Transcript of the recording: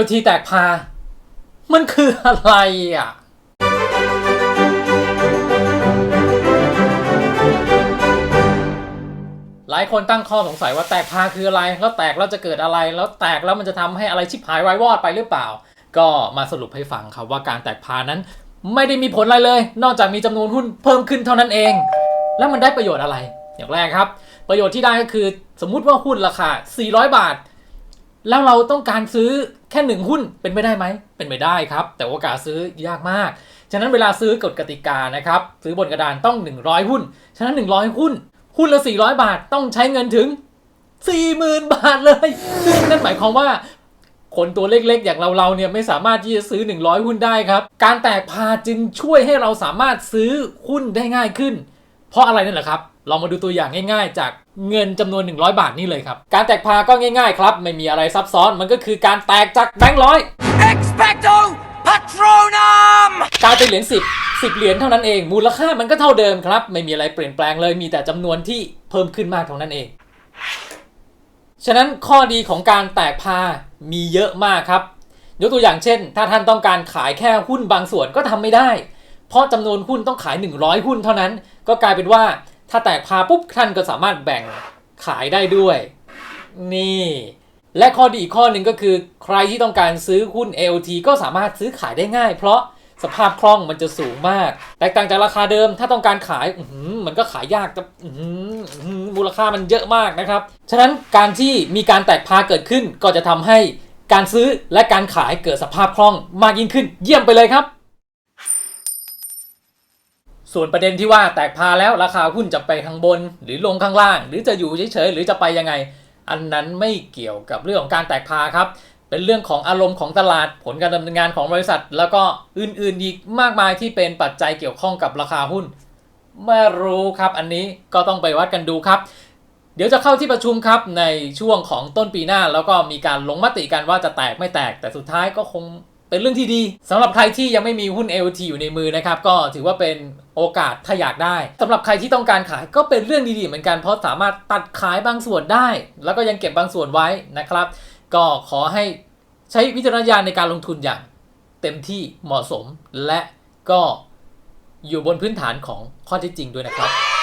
LT แตกพา มันคืออะไรอะ หลายคนตั้งข้อสงสัยว่าแตกพาคืออะไร แล้วแตกแล้วจะเกิดอะไร แล้วแตกแล้วมันจะทำให้อะไรชิบหายวายวอดไปหรือเปล่า ก็มาสรุปให้ฟังครับว่าการแตกพานั้น ไม่ได้มีผลอะไรเลย นอกจากมีจำนวนหุ้นเพิ่มขึ้นเท่านั้นเอง แล้วมันได้ประโยชน์อะไร อย่างแรกครับ ประโยชน์ที่ได้ก็คือ สมมุติว่าหุ้นราคา 400 บาท แล้วเราต้องการซื้อแค่หนึ่งหุ้นเป็นไปได้ไหม เป็นไปได้ครับ แต่โอกาสซื้อยากมาก ฉะนั้นเวลาซื้อกฎกติกานะครับ ซื้อบนกระดานต้อง 100 หุ้น ฉะนั้น 100 หุ้น หุ้นละ 400 บาทต้องใช้เงินถึง 40,000 บาทเลย ซึ่งนั่นหมายความว่า คนตัวเล็กๆ อย่างเราๆเนี่ยไม่สามารถที่จะซื้อ 100 หุ้นได้ครับ การแตกพาจึงช่วยให้เราสามารถซื้อหุ้นได้ง่ายขึ้น เพราะอะไรนั่นแหละครับ เรามาดูตัวอย่างง่ายๆ จากเงินจำนวน 100 บาทนี่เลยครับ การแตกพาก็ง่ายๆครับ ไม่มีอะไรซับซ้อนมันก็คือการแตกจากแบงค์ร้อย Expecto Patronum! กลายเป็นเหรียญ10 10 เหรียญเท่านั้นเอง มูลค่ามันก็เท่าเดิมครับ ไม่มีอะไรเปลี่ยนแปลงเลยมีแต่จำนวนที่เพิ่มขึ้นมากเท่านั้นเอง ฉะนั้นข้อดีของการแตกพามีเยอะมากครับยกตัวอย่างเช่น ถ้าท่านต้องการขายแค่หุ้นบางส่วนก็ทำไม่ได้ เพราะจำนวนหุ้นต้องขาย 100 หุ้นเท่านั้น ก็กลายเป็นว่าถ้าแตกพาปุ๊บท่านก็สามารถแบ่งขายได้ด้วย นี่ และข้อดีอีกข้อหนึ่งก็คือ ใครที่ต้องการซื้อหุ้น AOT ก็สามารถซื้อขายได้ง่าย เพราะสภาพคล่องมันจะสูงมาก แตกต่างจากราคาเดิมถ้าต้องการขายมันก็ขายยากแต่มูลค่ามันเยอะมากนะครับ ฉะนั้นการที่มีการแตกพาเกิดขึ้นก็จะทำให้การซื้อและการขายเกิดสภาพคล่องมากยิ่งขึ้น เยี่ยมไปเลยครับ ส่วนประเด็นที่ว่าแตกพาแล้วราคาหุ้นจะไปข้างบน หรือลงข้างล่าง หรือจะอยู่เฉยๆหรือจะไปยังไง อันนั้นไม่เกี่ยวกับเรื่องของการแตกพาครับ เป็นเรื่องของอารมณ์ของตลาดผลการดำเนินงานของบริษัท แล้วก็อื่นๆอีกมากมายที่เป็นปัจจัยเกี่ยวข้องกับราคาหุ้นไม่รู้ครับอันนี้ก็ต้องไปวัดกันดูครับ เดี๋ยวจะเข้าที่ประชุมครับในช่วงของต้นปีหน้า แล้วก็มีการลงมติกันว่าจะแตกไม่แตกแต่สุดท้ายก็คง เป็นเรื่องที่ดีสำหรับใครที่ยังไม่มีหุ้น LT อยู่ในมือนะครับ ก็ถือว่าเป็นโอกาสถ้าอยากได้สำหรับใครที่ต้องการขายก็เป็นเรื่องดีๆ เหมือนกันเพราะสามารถตัดขายบางส่วนได้ แล้วก็ยังเก็บบางส่วนไว้นะครับ ก็ขอให้ใช้วิจารณญาณในการลงทุนอย่างเต็มที่เหมาะสมและก็อยู่บนพื้นฐานของข้อเท็จจริงด้วยนะครับ